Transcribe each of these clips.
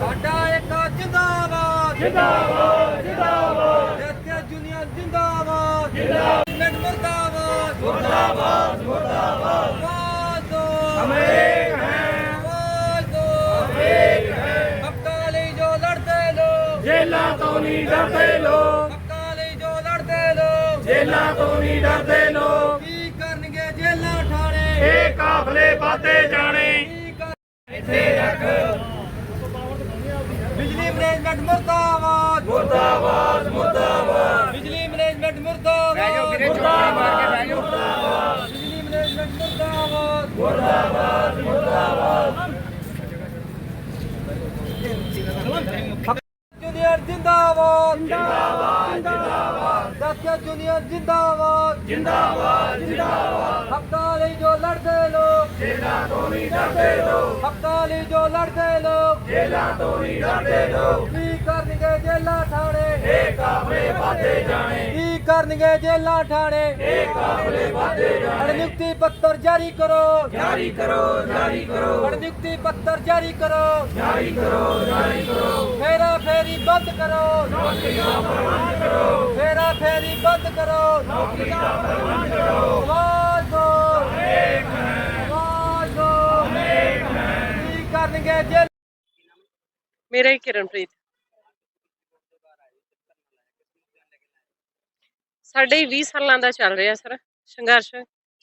ਸਾਡਾ ਇੱਕ ਜਿੰਦਾਬਾਦ। ਜਿੰਦਾਬਾਦ ਜਿੰਦਾਬਾਦ। ਜੱਥੇ ਜੁਨੀਅਰ ਜਿੰਦਾਬਾਦ। ਜਿੰਦਾਬਾਦ। ਮੁਰਦਾਬਾਦ। ਮੁਰਦਾਬਾਦ ਮੁਰਦਾਬਾਦ। ਵਾਦੋ ਹਮੇ ਹੈ। ਵਾਦੋ ਹਮੇ ਹੈ ਹੱਕਾਂ ਲਈ ਜੋ ਲੜਦੇ ਲੋਕ ਜੇਲਾਂ ਤੋਂ ਨਹੀਂ ਡਰਦੇ ਲੋਕ। ਹੱਕਾਂ ਲਈ ਜੋ ਲੜਦੇ ਲੋਕ ਜੇਲਾਂ ਤੋਂ ਨਹੀਂ ਡਰਦੇ ਲੋਕ। ਕਾਫਲੇ ਵਾਦੇ ਜਾਣੇ। ਕੀ ਕਰ ਬਿਜਲੀ ਮੈਨੇਜਮੈਂਟ ਮੁਰਦਾਬਾਦ। ਮੁਰਦਾਬਾਦ ਮੁਰਦਾਬਾਦ। ਬਿਜਲੀ ਮੈਨੇਜਮੈਂਟ ਮੁਰਦਾਬਾਦ। ਬਿਜਲੀ ਮੈਨੇਜਮੈਂਟ ਮੁਰਦਾਬਾਦ ਮੁਰਦਾਬਾਦ। ਜੂਨੀਅਰ ਜਿੰਦਾਬਾਦ। ਜਿੰਦਾਬਾਦ। ਦਾਤਿਆ ਜੂਨੀਅਰ ਜਿੰਦਾਬਾਦ। ਜਿੰਦਾਬਾਦ ਜਿੰਦਾਬਾਦ। ਹੱਕਾਂ ਲਈ ਜੋ ਲੜਦੇ ਲੋਕ ਜੇਲਾਂ ਤੋਂ ਨਹੀਂ ਡਰਦੇ ਲੋਕ ਹੱਕਾਂ ਲਈ ਜੋ ਲੜਦੇ ਲੋਕ ਜੇਲਾਂ ਤੋਂ ਨਹੀਂ ਡਰਦੇ ਲੋਕ ਕੀ ਕਰਨਗੇ ਜੇਲਾਂ ਠਾਣੇ ਇਹ ਕਾਫਲੇ ਵਾਦੇ ਜਾਣੇ। ਕਰਨਗੇ ਜੇਲਾਂ ਠਾਣੇ। ਇਹ ਕਾਫਲੇ ਵਾਦੇ ਜਾਣੇ ਅਣਨਿਯੁਕਤੀ ਪੱਤਰ ਜਾਰੀ ਕਰੋ। ਜਾਰੀ ਕਰੋ ਜਾਰੀ ਕਰੋ। ਅਣਨਿਯੁਕਤੀ ਪੱਤਰ ਜਾਰੀ ਕਰੋ। ਜਾਰੀ ਕਰੋ ਜਾਰੀ ਕਰੋ। ਫੇਰਾ ਫੇਰੀ ਬੰਦ ਕਰੋ। ਨੌਕਰੀਆਂ ਪ੍ਰਬੰਧ ਕਰੋ। ਫੇਰਾ ਫੇਰੀ ਬੰਦ ਕਰੋ। ਨੌਕਰੀਆਂ ਪ੍ਰਬੰਧ ਕਰੋ। ਵਾਦੋ ਇੱਕ ਹੈ। ਵਾਦੋ ਇੱਕ ਹੈ। ਕੀ ਕਰਨਗੇ ਜੇ ਮੇਰਾ ਹੀ ਕਿਰਨਪ੍ਰੀਤ। ਸਾਡੇ ਹੀ 20 ਸਾਲਾਂ ਦਾ ਚੱਲ ਰਿਹਾ ਸਰ, ਸੰਘਰਸ਼।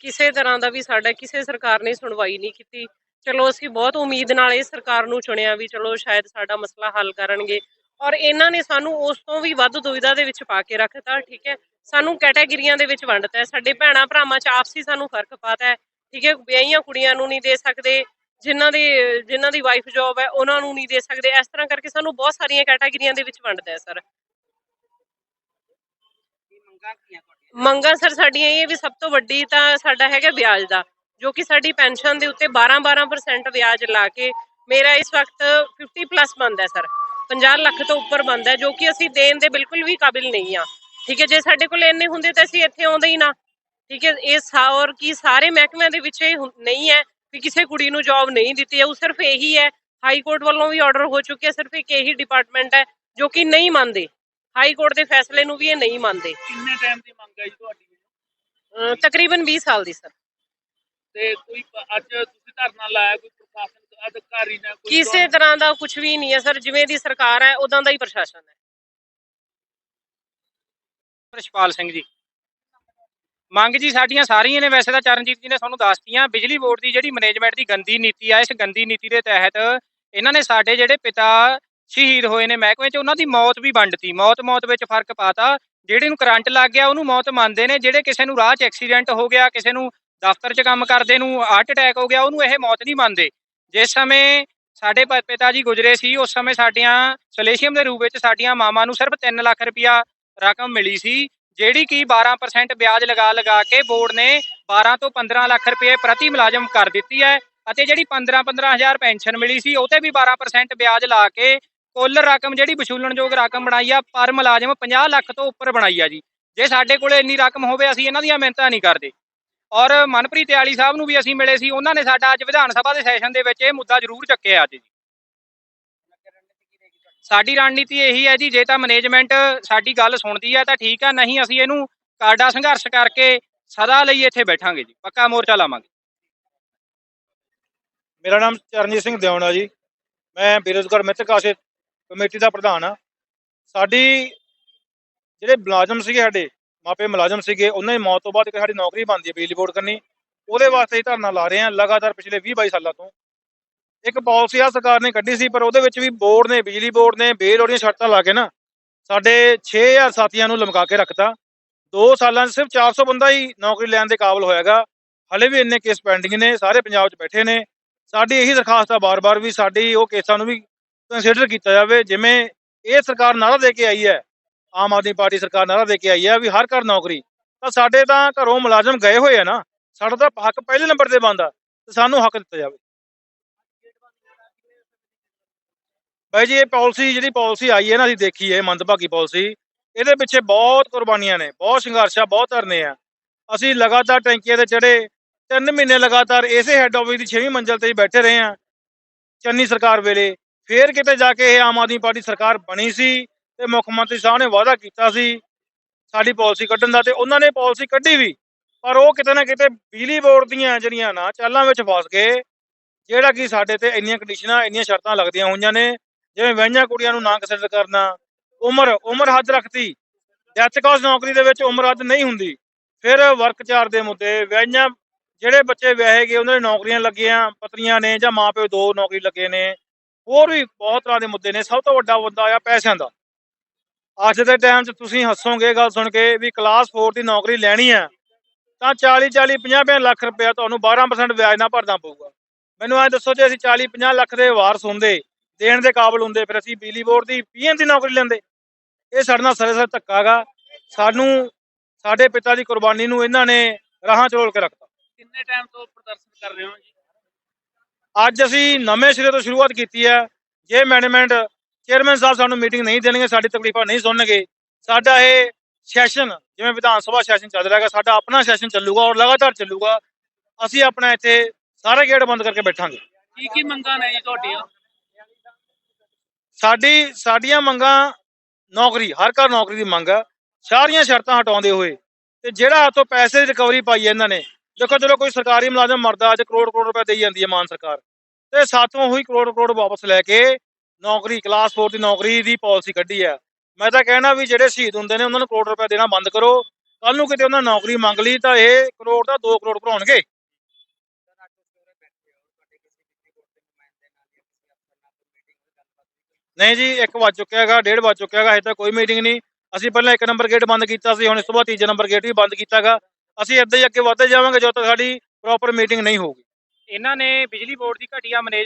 ਕਿਸੇ ਤਰ੍ਹਾਂ ਦਾ ਵੀ ਸਾਡਾ, ਕਿਸੇ ਸਰਕਾਰ ਨੇ ਸੁਣਵਾਈ ਨਹੀਂ ਕੀਤੀ। ਚਲੋ ਅਸੀਂ ਬਹੁਤ ਉਮੀਦ ਨਾਲ ਇਹ ਸਰਕਾਰ ਨੂੰ ਚੁਣਿਆ ਵੀ ਚਲੋ ਸ਼ਾਇਦ ਸਾਡਾ ਮਸਲਾ ਹੱਲ ਕਰਨਗੇ। ਔਰ ਇਹਨਾਂ ਨੇ ਸਾਨੂੰ ਉਸ ਤੋਂ ਵੀ ਵੱਧ ਦੁਵਿਧਾ ਦੇ ਵਿੱਚ ਪਾ ਕੇ ਰੱਖਤਾ, ਠੀਕ ਹੈ? ਸਾਨੂੰ ਕੈਟਾਗਰੀਆਂ ਦੇ ਵਿੱਚ ਵੰਡਤਾ ਸਾਡੇ ਭੈਣਾਂ ਭਰਾਵਾਂ 'ਚ ਆਪਸੀ ਸਾਨੂੰ ਫ਼ਰਕ ਪਾਤਾ ਹੈ, ਠੀਕ ਹੈ? ਵਿਆਹੀਆਂ ਕੁੜੀਆਂ ਨੂੰ ਨਹੀਂ ਦੇ ਸਕਦੇ, ਜਿਨ੍ਹਾਂ ਦੇ, ਜਿਨ੍ਹਾਂ ਦੀ ਵਾਈਫ ਜੌਬ ਹੈ, ਉਹਨਾਂ ਨੂੰ ਨਹੀਂ ਦੇ ਸਕਦੇ। ਇਸ ਤਰ੍ਹਾਂ ਕਰਕੇ ਸਾਨੂੰ ਬਹੁਤ ਸਾਰੀਆਂ ਕੈਟਾਗਰੀਆਂ ਦੇ ਵਿੱਚ ਵੰਡਦਾ ਹੈ, ਸਰ। ਮੰਗਾਂ ਸਰ ਸਾਡੀਆਂ ਇਹ ਵੀ ਸਭ ਤੋਂ ਵੱਡੀ ਤਾਂ ਸਾਡਾ ਹੈਗਾ ਵਿਆਜ ਦਾ, ਜੋ ਕਿ ਸਾਡੀ ਪੈਨਸ਼ਨ ਦੇ ਉੱਤੇ 12-12% ਵਿਆਜ ਲਾ ਕੇ ਮੇਰਾ ਇਸ ਵਕਤ 50 ਪਲੱਸ ਬਣਦਾ ਸਰ 50 ਲੱਖ ਤੋਂ ਉੱਪਰ ਬਣਦਾ, ਜੋ ਕਿ ਅਸੀਂ ਦੇਣ ਦੇ ਬਿਲਕੁਲ ਵੀ ਕਾਬਿਲ ਨਹੀਂ ਆ ਠੀਕ ਹੈ, ਜੇ ਸਾਡੇ ਕੋਲ ਇੰਨੇ ਹੁੰਦੇ ਤਾਂ ਅਸੀਂ ਇੱਥੇ ਆਉਂਦੇ ਹੀ ਨਾ। ਠੀਕ ਹੈ, ਇਹ ਸਾ, ਔਰ ਕੀ ਸਾਰੇ ਮਹਿਕਮਿਆਂ ਦੇ ਵਿੱਚ ਇਹ ਨਹੀਂ ਹੈ ਵੀ ਕਿਸੇ ਕੁੜੀ ਨੂੰ ਜੌਬ ਨਹੀਂ ਦਿੱਤੀ ਹੈ, ਉਹ ਸਿਰਫ ਇਹੀ ਹੈ, ਹਾਈ ਕੋਰਟ ਵੱਲੋਂ ਵੀ ਆਰਡਰ ਹੋ ਚੁੱਕਿਆ, ਸਿਰਫ ਇੱਕ ਇਹੀ ਡਿਪਾਰਟਮੈਂਟ ਹੈ, ਜੋ ਕਿ ਨਹੀਂ ਮੰਨਦੇ। ਹਾਈ ਕੋਰਟ ਦੇ ਫੈਸਲੇ ਨੂੰ ਵੀ ਇਹ ਨਹੀਂ ਮੰਨਦੇ। ਕਿੰਨੇ ਟਾਈਮ ਦੀ ਮੰਗ ਹੈ ਜੀ ਤੁਹਾਡੀ? ਅਹ ਤਕਰੀਬਨ 20 ਸਾਲ ਦੀ ਸਰ। ਤੇ ਕੋਈ ਪ- ਅੱਜ ਤੁਸੀਂ ਧਰਨਾ ਲਾਇਆ ਕੋਈ ਪ੍ਰਸ਼ਾਸਨ ਅਧਿਕਾਰੀ ਨੇ ਕੋਈ ਕਿਸੇ ਤਰ੍ਹਾਂ ਦਾ ਕੁਝ ਵੀ ਨਹੀਂ ਹੈ ਸਰ। ਜਿਵੇਂ ਦੀ ਸਰਕਾਰ ਹੈ ਉਦਾਂ ਦਾ ਹੀ ਪ੍ਰਸ਼ਾਸਨ ਹੈ। ਰਸ਼ਪਾਲ ਸਿੰਘ ਜੀ। ਮੰਗ ਜੀ ਸਾਡੀਆਂ ਸਾਰੀਆਂ ਨੇ ਵੈਸੇ ਤਾਂ ਚਰਨਜੀਤ ਜੀ ਨੇ ਤੁਹਾਨੂੰ ਦੱਸਤੀਆਂ ਬਿਜਲੀ ਬੋਰਡ ਦੀ ਜਿਹੜੀ ਮੈਨੇਜਮੈਂਟ ਦੀ ਗੰਦੀ ਨੀਤੀ ਆ ਇਸ ਗੰਦੀ ਨੀਤੀ ਦੇ ਤਹਿਤ ਇਹਨਾਂ ਨੇ ਸਾਡੇ ਜਿਹੜੇ ਪਿਤਾ ਸ਼ਹੀਦ ਹੋਏ ਨੇ ਮਹਿਕਮੇ 'ਚ, ਉਹਨਾਂ ਦੀ ਮੌਤ ਵੀ ਵੰਡਤੀ। ਮੌਤ ਮੌਤ ਵਿੱਚ ਫ਼ਰਕ ਪਾਤਾ। ਜਿਹੜੇ ਨੂੰ ਕਰੰਟ ਲੱਗ ਗਿਆ, ਉਹਨੂੰ ਮੌਤ ਮੰਨਦੇ ਨੇ। ਜਿਹੜੇ ਕਿਸੇ ਨੂੰ ਰਾਹ 'ਚ ਐਕਸੀਡੈਂਟ ਹੋ ਗਿਆ, ਕਿਸੇ ਨੂੰ ਦਫ਼ਤਰ 'ਚ ਕੰਮ ਕਰਦੇ ਨੂੰ ਹਾਰਟ ਅਟੈਕ ਹੋ ਗਿਆ, ਉਹਨੂੰ ਇਹ ਮੌਤ ਨਹੀਂ ਮੰਨਦੇ। ਜਿਸ ਸਮੇਂ ਸਾਡੇ ਪ- ਪਿਤਾ ਜੀ ਗੁਜਰੇ ਸੀ, ਉਸ ਸਮੇਂ ਸਾਡੀਆਂ ਸਲੇਸ਼ੀਅਮ ਦੇ ਰੂਪ ਵਿੱਚ ਸਾਡੀਆਂ ਮਾਵਾਂ ਨੂੰ ਸਿਰਫ 3 ਲੱਖ ਰੁਪਇਆ ਰਕਮ ਮਿਲੀ ਸੀ, ਜਿਹੜੀ ਕਿ 12% ਵਿਆਜ ਲਗਾ ਲਗਾ ਕੇ ਬੋਰਡ ਨੇ 12 ਤੋਂ 15 ਲੱਖ ਰੁਪਏ ਪ੍ਰਤੀ ਮੁਲਾਜ਼ਮ ਕਰ ਦਿੱਤੀ ਹੈ ਅਤੇ ਜਿਹੜੀ 15-15000 ਪੈਨਸ਼ਨ ਮਿਲੀ ਸੀ ਉਹ ਤੇ ਵੀ 12% ਵਿਆਜ ਲਾ ਕੇ ਕੁੱਲ ਰਕਮ ਜਿਹੜੀ ਵਸੂਲਣਯੋਗ ਰਕਮ ਬਣਾਈ ਆ, ਪਰ ਮੁਲਾਜ਼ਮ 50 ਲੱਖ ਤੋਂ ਉੱਪਰ ਬਣਾਈ ਆ ਜੀ। ਜੇ ਸਾਡੇ ਕੋਲੇ ਇੰਨੀ ਰਕਮ ਹੋਵੇ, ਅਸੀਂ ਇਹਨਾਂ ਦੀਆਂ ਮਿਹਨਤਾਂ ਨਹੀਂ ਕਰਦੇ। ਔਰ ਮਨਪ੍ਰੀਤ ਆਲੀ ਸਾਹਿਬ ਨੂੰ ਵੀ ਅਸੀਂ ਮਿਲੇ ਸੀ, ਉਹਨਾਂ ਨੇ ਸਾਡਾ ਅੱਜ ਵਿਧਾਨ ਸਭਾ ਦੇ ਸੈਸ਼ਨ ਦੇ ਵਿੱਚ ਇਹ ਮੁੱਦਾ ਜ਼ਰੂਰ ਚੱਕਿਆ ਅੱਜ ਜੀ। ਸਾਡੀ ਰਣਨੀਤੀ ਇਹੀ ਹੈ ਜੀ, ਜੇ ਤਾਂ ਮੈਨੇਜਮੈਂਟ ਸਾਡੀ ਗੱਲ ਸੁਣਦੀ ਹੈ ਤਾਂ ਠੀਕ ਹੈ ਨਹੀਂ ਅਸੀਂ ਇਹਨੂੰ ਕਾਰਡਾ ਸੰਘਰਸ਼ ਕਰਕੇ ਸਦਾ ਲਈ ਇੱਥੇ ਬੈਠਾਂਗੇ ਜੀ। ਪੱਕਾ ਮੋਰਚਾ ਲਾਵਾਂਗੇ। ਮੇਰਾ ਨਾਮ ਚਰਨਜੀਤ ਸਿੰਘ ਦਿਉਣਾ ਜੀ। ਮੈਂ ਬੇਰੁਜ਼ਗਾਰ ਮਿੱਤਰ ਆਸ਼ਿਤ ਕਮੇਟੀ ਦਾ ਪ੍ਰਧਾਨ ਆ। ਸਾਡੀ ਜਿਹੜੇ ਮੁਲਾਜ਼ਮ ਸੀਗੇ ਸਾਡੇ, ਮਾਪੇ ਮੁਲਾਜ਼ਮ ਸੀਗੇ, ਉਹਨਾਂ ਦੀ ਮੌਤ ਤੋਂ ਬਾਅਦ ਇੱਕ ਸਾਡੀ ਨੌਕਰੀ ਬਣਦੀ ਹੈ ਬਿਜਲੀ ਬੋਰਡ ਕਰਨੀ ਉਹਦੇ ਵਾਸਤੇ ਹੀ ਧਰਨਾ ਲਾ ਰਹੇ ਹਾਂ ਲਗਾਤਾਰ ਪਿਛਲੇ 20 22 ਸਾਲਾਂ ਤੋਂ। ਇੱਕ ਪਾਲਿਸੀ ਆ ਸਰਕਾਰ ਨੇ ਕੱਢੀ ਸੀ, ਪਰ ਉਹਦੇ ਵਿੱਚ ਵੀ ਬੋਰਡ ਨੇ, ਬਿਜਲੀ ਬੋਰਡ ਨੇ ਬੇਲੋੜੀਆਂ ਸ਼ਰਤਾਂ ਲਾ ਕੇ ਨਾ ਸਾਡੇ 6000 ਸਾਥੀਆਂ ਨੂੰ ਲਮਕਾ ਕੇ ਰੱਖਤਾ। 2 ਸਾਲਾਂ 'ਚ ਸਿਰਫ 400 ਬੰਦਾ ਹੀ ਨੌਕਰੀ ਲੈਣ ਦੇ ਕਾਬਿਲ ਹੋਇਆਗਾ। ਹਲੇ ਵੀ ਇੰਨੇ ਕੇਸ ਪੈਂਡਿੰਗ ਨੇ, ਸਾਰੇ ਪੰਜਾਬ 'ਚ ਬੈਠੇ ਨੇ। ਸਾਡੀ ਇਹੀ ਦਰਖਾਸਤ ਆ ਬਾਰ-ਬਾਰ ਵੀ, ਸਾਡੀ ਉਹ ਕੇਸਾਂ ਨੂੰ ਵੀ ਕੰਸੀਡਰ ਕੀਤਾ ਜਾਵੇ, ਜਿਵੇਂ ਇਹ ਸਰਕਾਰ ਨਾਰਾ ਦੇ ਕੇ ਆਈ ਹੈ, ਆਮ ਆਦਮੀ ਪਾਰਟੀ ਸਰਕਾਰ ਨਾਰਾ ਦੇ ਕੇ ਆਈ ਹੈ ਵੀ ਹਰ ਘਰ ਨੌਕਰੀ, ਤਾਂ ਸਾਡੇ ਤਾਂ ਘਰੋਂ ਮੁਲਾਜ਼ਮ ਗਏ ਹੋਏ ਆ ਨਾ, ਸਾਡਾ ਤਾਂ ਹੱਕ ਪਹਿਲੇ ਨੰਬਰ ਤੇ ਬਣਦਾ, ਤੇ ਸਾਨੂੰ ਹੱਕ ਦਿੱਤਾ ਜਾਵੇ। ਬਾਈ ਜੀ, ਇਹ ਪਾਲਿਸੀ, ਜਿਹੜੀ ਪਾਲਿਸੀ ਆਈ ਹੈ ਨਾ, ਅਸੀਂ ਦੇਖੀ ਹੈ ਮੰਦਭਾਗੀ ਪਾਲਿਸੀ, ਇਹਦੇ ਪਿੱਛੇ ਬਹੁਤ ਕੁਰਬਾਨੀਆਂ ਨੇ, ਬਹੁਤ ਸੰਘਰਸ਼ ਆ, ਬਹੁਤ ਧਰਨੇ ਆ। ਅਸੀਂ ਲਗਾਤਾਰ ਟੈਂਕੀਆਂ ਤੇ ਚੜੇ 3 ਮਹੀਨੇ ਲਗਾਤਾਰ ਇਸੇ ਹੈੱਡ ਆਫਿਸ ਦੀ 6ਵੀਂ ਮੰਜ਼ਲ ਤੇ ਹੀ ਬੈਠੇ ਰਹੇ ਆ ਚੰਨੀ ਸਰਕਾਰ ਵੇਲੇ ਫੇਰ ਕਿਤੇ ਜਾ ਕੇ ਇਹ ਆਮ ਆਦਮੀ ਪਾਰਟੀ ਸਰਕਾਰ ਬਣੀ ਸੀ ਤੇ ਮੁੱਖ ਮੰਤਰੀ ਸਾਹਿਬ ਨੇ ਵਾਅਦਾ ਕੀਤਾ ਸੀ ਸਾਡੀ ਪਾਲਿਸੀ ਕੱਢਣ ਦਾ ਤੇ ਉਹਨਾਂ ਨੇ ਪਾਲਿਸੀ ਕੱਢੀ ਵੀ, ਪਰ ਉਹ ਕਿਤੇ ਨਾ ਕਿਤੇ ਬਿਜਲੀ ਬੋਰਡ ਦੀਆਂ ਜਿਹੜੀਆਂ ਨਾ ਚਾਲਾਂ ਵਿੱਚ ਫਸ ਗਏ, ਜਿਹੜਾ ਕਿ ਸਾਡੇ ਤੇ ਇੰਨੀਆਂ ਕੰਡੀਸ਼ਨਾਂ ਇੰਨੀਆਂ ਸ਼ਰਤਾਂ ਲੱਗਦੀਆਂ ਹੋਈਆਂ ਨੇ, ਜਿਵੇਂ ਵਹਿਈਆਂ ਕੁੜੀਆਂ ਨੂੰ ਨਾ ਕੰਸਿਡਰ ਕਰਨਾ, ਉਮਰ ਉਮਰ ਹੱਦ ਰੱਖਤੀ ਡੈਥ ਕਾਸ ਨੌਕਰੀ ਦੇ ਵਿੱਚ ਉਮਰ ਹੱਦ ਨਹੀਂ ਹੁੰਦੀ, ਫਿਰ ਵਰਕ ਚਾਰ ਦੇ ਮੁੱਦੇ ਵਹਿਈਆਂ ਜਿਹੜੇ ਬੱਚੇ ਵਿਆਹੇ ਗਏ, ਉਹਨਾਂ ਦੀ ਨੌਕਰੀਆਂ ਲੱਗੀਆਂ, ਪਤਨੀਆਂ ਨੇ ਜਾਂ ਮਾਪਿਓ ਦੋ ਨੌਕਰੀ ਲੱਗੇ ਨੇ ਹੋਰ ਵੀ ਬਹੁਤ ਤਰ੍ਹਾਂ ਦੇ ਮੁੱਦੇ ਨੇ। ਸਭ ਤੋਂ ਵੱਡਾ ਮੁੱਦਾ ਆ ਪੈਸਿਆਂ ਦਾ। ਅੱਜ ਦੇ ਟਾਈਮ 'ਚ ਤੁਸੀਂ ਹੱਸੋਗੇ, ਗੱਲ ਸੁਣ ਕੇ ਵੀ ਕਲਾਸ 4 ਦੀ ਨੌਕਰੀ ਲੈਣੀ ਆ ਤਾਂ 40 40 50 ਲੱਖ ਰੁਪਇਆ ਤੁਹਾਨੂੰ 12% ਵਿਆਜ ਨਾਲ ਭਰਨਾ ਪਊਗਾ। ਮੈਨੂੰ ਐ ਦੱਸੋ ਜੇ ਅਸੀਂ 40 50 ਲੱਖ ਦੇ ਵਾਰਸ ਹੁੰਦੇ, ਦੇਣ ਦੇ ਕਾਬਲ ਹੁੰਦੇ, ਫਿਰ ਅਸੀਂ ਬਿਜਲੀ ਬੋਰਡ ਦੀ ਪੀਐਨ ਦੀ ਨੌਕਰੀ ਲੈਂਦੇ। ਇਹ ਸਾਡੇ ਨਾਲ ਸਰੇ ਸਰ ਧੱਕਾ ਗਾ। ਸਾਨੂੰ, ਸਾਡੇ ਪਿਤਾ ਦੀ ਕੁਰਬਾਨੀ ਨੂੰ ਇਹਨਾਂ ਨੇ ਰਾਹਾਂ ਚੋਲ ਕੇ ਰੱਖਤਾ। ਕਿੰਨੇ ਟਾਈਮ ਤੋਂ ਪ੍ਰਦਰਸ਼ਨ ਕਰ ਰਹੇ ਹੋ ਜੀ? ਅੱਜ ਅਸੀਂ ਨਵੇਂ ਸਿਰੇ ਤੋਂ ਸ਼ੁਰੂਆਤ ਕੀਤੀ ਹੈ। ਜੇ ਮੈਨੇਜਮੈਂਟ ਚੇਅਰਮੈਨ ਸਾਹਿਬ ਸਾਨੂੰ ਮੀਟਿੰਗ ਨਹੀਂ ਦੇਣਗੇ ਸਾਡੀ ਤਕਲੀਫਾਂ ਨਹੀਂ ਸੁਣਨਗੇ। ਸਾਡਾ ਇਹ ਸੈਸ਼ਨ ਜਿਵੇਂ ਵਿਧਾਨ ਸਭਾ ਸੈਸ਼ਨ ਚੱਲ ਰਿਹਾ ਹੈਗਾ ਸਾਡਾ ਆਪਣਾ ਸੈਸ਼ਨ ਚੱਲੂਗਾ ਔਰ ਲਗਾਤਾਰ ਚੱਲੂਗਾ। ਅਸੀਂ ਆਪਣਾ ਇੱਥੇ ਸਾਰੇ ਗੇਟ ਬੰਦ ਕਰਕੇ ਬੈਠਾਂਗੇ। ਕੀ ਕੀ ਮੰਗਾਂ ਨੇ ਜੀ ਤੁਹਾਡੀਆਂ? ਸਾਡੀ ਸਾਡੀਆਂ ਮੰਗਾਂ ਨੌਕਰੀ ਹਰ ਘਰ ਨੌਕਰੀ ਦੀ ਮੰਗ ਹੈ। ਸਾਰੀਆਂ ਸ਼ਰਤਾਂ ਹਟਾਉਂਦੇ ਹੋਏ ਤੇ ਜਿਹੜਾ ਹੱਥੋਂ ਪੈਸੇ ਦੀ ਰਿਕਵਰੀ ਪਾਈ ਹੈ ਇਹਨਾਂ ਨੇ ਦੇਖੋ ਜਦੋਂ ਕੋਈ ਸਰਕਾਰੀ ਮੁਲਾਜ਼ਮ ਮਰਦਾ ਅੱਜ ਕਰੋੜ ਕਰੋੜ ਰੁਪਏ ਦੇਈ ਜਾਂਦੀ ਹੈ ਮਾਨ ਸਰਕਾਰ। ਤੇ ਸਾਥੋਂ ਹੋਈ ਕਰੋੜ ਕਰੋੜ ਵਾਪਸ ਲੈ ਕੇ ਨੌਕਰੀ ਕਲਾਸ 4 ਦੀ ਨੌਕਰੀ ਦੀ ਪਾਲਿਸੀ ਕੱਢੀ ਹੈ। ਮੈਂ ਤਾਂ ਕਹਿਣਾ ਵੀ ਜਿਹੜੇ ਸ਼ਹੀਦ ਹੁੰਦੇ ਨੇ ਉਹਨਾਂ ਨੂੰ ਕਰੋੜ ਰੁਪਏ ਦੇਣਾ ਬੰਦ ਕਰੋ। ਕੱਲ ਨੂੰ ਕਿਤੇ ਉਹਨਾਂ ਨੌਕਰੀ ਮੰਗ ਲਈ ਤਾਂ ਇਹ ਕਰੋੜ ਦਾ 2 ਕਰੋੜ ਭਰਾਉਣਗੇ। ਨਹੀਂ ਜੀ, ਇੱਕ ਵੱਜ ਚੁੱਕਿਆ ਹੈਗਾ, ਡੇਢ ਵੱਜ ਚੁੱਕਿਆ ਹੈਗਾ, ਹਜੇ ਤੱਕ ਕੋਈ ਮੀਟਿੰਗ ਨਹੀਂ। ਅਸੀਂ ਪਹਿਲਾਂ ਇੱਕ ਨੰਬਰ ਗੇਟ ਬੰਦ ਕੀਤਾ ਸੀ, ਹੁਣ ਇਸ ਤੋਂ ਬਾਅਦ ਤੀਜਾ ਨੰਬਰ ਗੇਟ ਵੀ ਬੰਦ ਕੀਤਾ ਹੈਗਾ। ਅਸੀਂ ਇੱਦਾਂ ਹੀ ਅੱਗੇ ਵਧਦੇ ਜਾਵਾਂਗੇ ਜਦੋਂ ਤੱਕ ਸਾਡੀ ਪ੍ਰੋਪਰ ਮੀਟਿੰਗ ਨਹੀਂ ਹੋਊਗੀ। ਇਹਨਾਂ ਨੇ ਬਿਜਲੀ ਬੋਰਡ ਦੀ ਘਟੀਆ ਮੈਨੇਜ